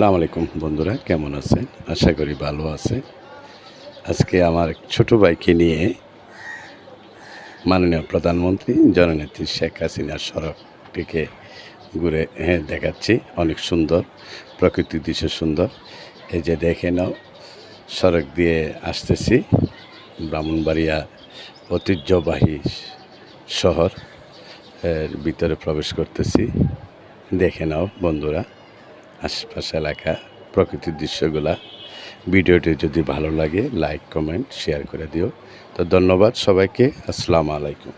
আসসালামু আলাইকুম বন্ধুরা, কেমন আছেন? আশা করি ভালো আছে আজকে আমার ছোট ভাইকে নিয়ে মাননীয় প্রধানমন্ত্রী জননেত্রী শেখ হাসিনার সড়কটিকে ঘুরে হ্যাঁ দেখাচ্ছি। অনেক সুন্দর প্রকৃতির দৃশ্য সুন্দর। এই যে দেখে নাও সড়ক দিয়ে আসতেছি, ব্রাহ্মণবাড়িয়া ঐতিহ্যবাহী শহর ভিতরে প্রবেশ করতেছি। দেখে নাও বন্ধুরা। আশপাশ এলাকা, প্রকৃতির দৃশ্যগুলা। ভিডিওটি যদি ভালো লাগে লাইক কমেন্ট শেয়ার করে দিও। তো ধন্যবাদ সবাইকে। আসসালামু আলাইকুম।